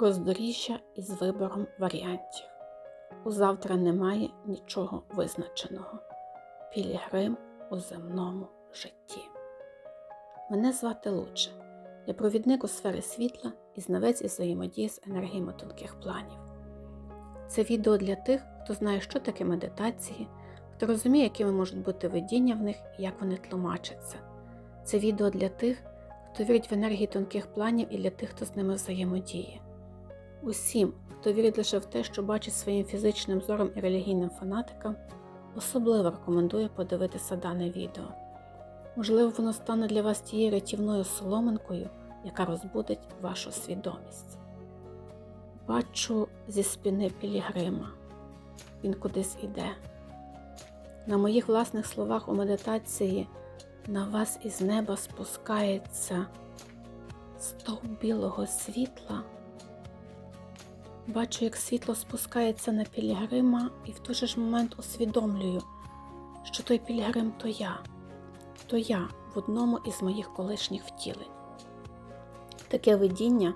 Роздоріжжя із вибором варіантів. У завтра немає нічого визначеного. Пілігрим у земному житті. Мене звати Луче. Я провідник у сфері світла і знавець із взаємодії з енергіями тонких планів. Це відео для тих, хто знає, що таке медитації, хто розуміє, якими можуть бути видіння в них і як вони тлумачаться. Це відео для тих, хто вірить в енергії тонких планів і для тих, хто з ними взаємодіє. Усім, хто вірить лише в те, що бачить своїм фізичним зором і релігійним фанатикам, особливо рекомендую подивитися дане відео. Можливо, воно стане для вас тією рятівною соломинкою, яка розбудить вашу свідомість. Бачу зі спини Пілігрима. Він кудись іде. На моїх власних словах у медитації на вас із неба спускається стовп білого світла. Бачу, як світло спускається на Пілігрима, і в той же ж момент усвідомлюю, що той Пілігрим то я, то я в одному із моїх колишніх втілень. Таке видіння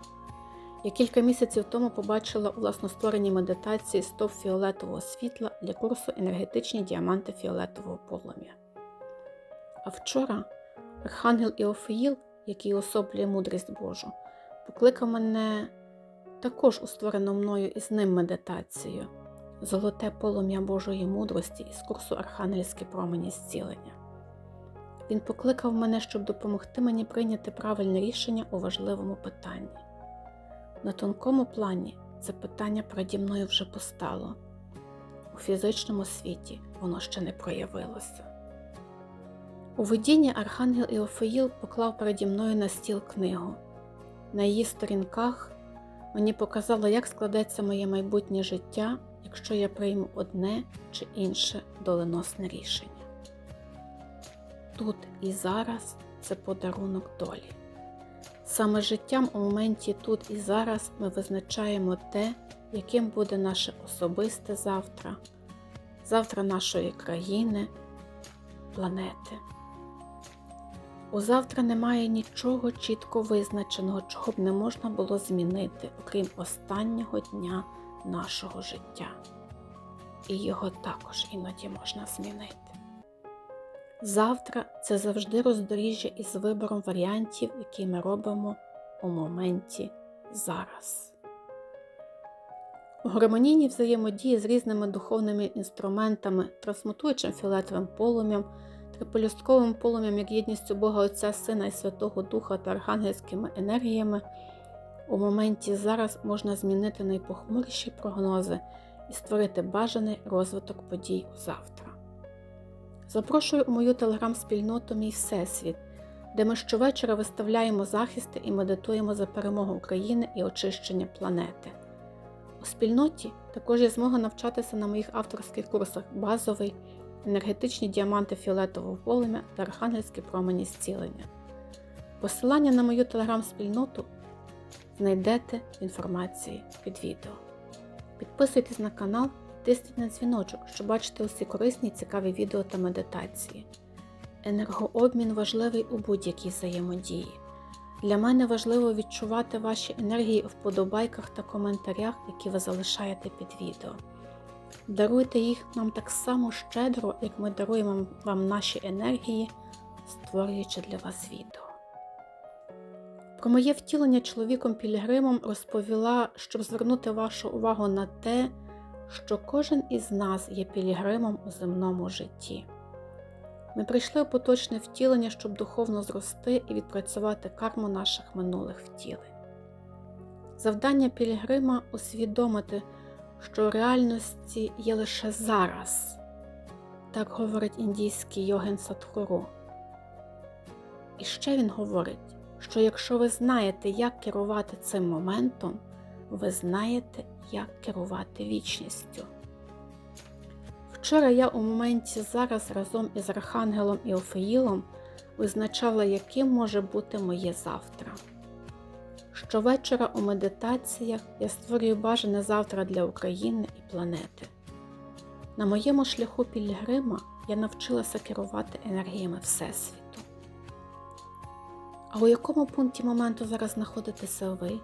я кілька місяців тому побачила у власноствореній медитації стовп фіолетового світла для курсу енергетичні діаманти фіолетового полум'я. А вчора Архангел Іофеїл, який особлює мудрість Божу, покликав мене також у створену мною із ним медитацію Золоте полум'я Божої мудрості із курсу Архангельські промені зцілення. Він покликав мене, щоб допомогти мені прийняти правильне рішення у важливому питанні. На тонкому плані це питання переді мною вже постало. У фізичному світі воно ще не проявилося. У видінні Архангел Іофеїл поклав переді мною на стіл книгу. На її сторінках мені показало, як складеться моє майбутнє життя, якщо я прийму одне чи інше доленосне рішення. Тут і зараз це подарунок долі. Саме життям у моменті тут і зараз ми визначаємо те, яким буде наше особисте завтра, завтра нашої країни, планети. У завтра немає нічого чітко визначеного, чого б не можна було змінити, окрім останнього дня нашого життя. І його також іноді можна змінити. Завтра це завжди роздоріжжя із вибором варіантів, які ми робимо у моменті зараз. У гармонійній взаємодії з різними духовними інструментами, трансмутуючим фіолетовим полум'ям, триполюстковим полум'ям як єдністю Бога Отця, Сина і Святого Духа та архангельськими енергіями, у моменті зараз можна змінити найпохмуріші прогнози і створити бажаний розвиток подій завтра. Запрошую у мою телеграм-спільноту Мій Всесвіт, де ми щовечора виставляємо захисти і медитуємо за перемогу України і очищення планети. У спільноті також є змога навчатися на моїх авторських курсах базовий, енергетичні діаманти фіолетового полум'я та архангельські промені зцілення. Посилання на мою телеграм-спільноту знайдете в інформації під відео. Підписуйтесь на канал Тисніть на дзвіночок, щоб бачити усі корисні і цікаві відео та медитації. Енергообмін важливий у будь-якій взаємодії. Для мене важливо відчувати ваші енергії у вподобайках та коментарях, які ви залишаєте під відео. Даруйте їх нам так само щедро, як ми даруємо вам наші енергії, створюючи для вас відео. Про моє втілення чоловіком Пілігримом розповіла, щоб звернути вашу увагу на те, що кожен із нас є пілігримом у земному житті. Ми прийшли у поточне втілення, щоб духовно зрости і відпрацювати карму наших минулих втілень. Завдання Пілігрима усвідомити, що реальності є лише зараз, так говорить індійський йоген Садхуру. І ще він говорить, що якщо ви знаєте, як керувати цим моментом, ви знаєте, як керувати вічністю. Вчора я у моменті зараз разом із Архангелом і Офеїлом визначала, яким може бути моє завтра. Щовечора у медитаціях я створюю бажане завтра для України і планети. На моєму шляху Пілігрима я навчилася керувати енергіями Всесвіту. А у якому пункті моменту зараз знаходитеся ви?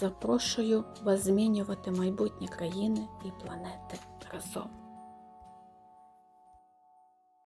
Запрошую вас змінювати майбутнє країни і планети разом.